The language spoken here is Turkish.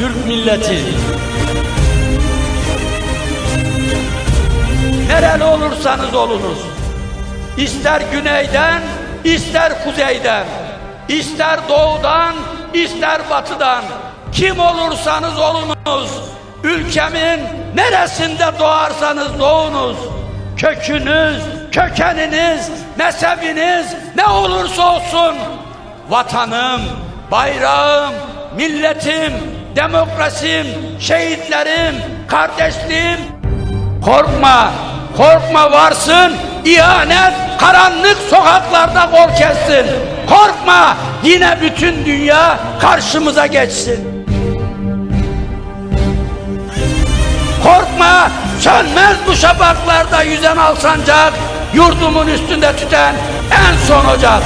Türk milleti. Nereli olursanız olunuz. İster güneyden, ister kuzeyden, ister doğudan, ister batıdan, kim olursanız olunuz, ülkemin neresinde doğarsanız doğunuz, kökünüz, kökeniniz, mezhebiniz ne olursa olsun, vatanım, bayrağım, milletim, demokrasim, şehitlerim, kardeşliğim, Korkma, korkma varsın, ihanet karanlık sokaklarda kol kessin. Korkma, yine bütün dünya karşımıza geçsin. Korkma, sönmez bu şafaklarda yüzen alsancak, yurdumun üstünde tüten en son ocak.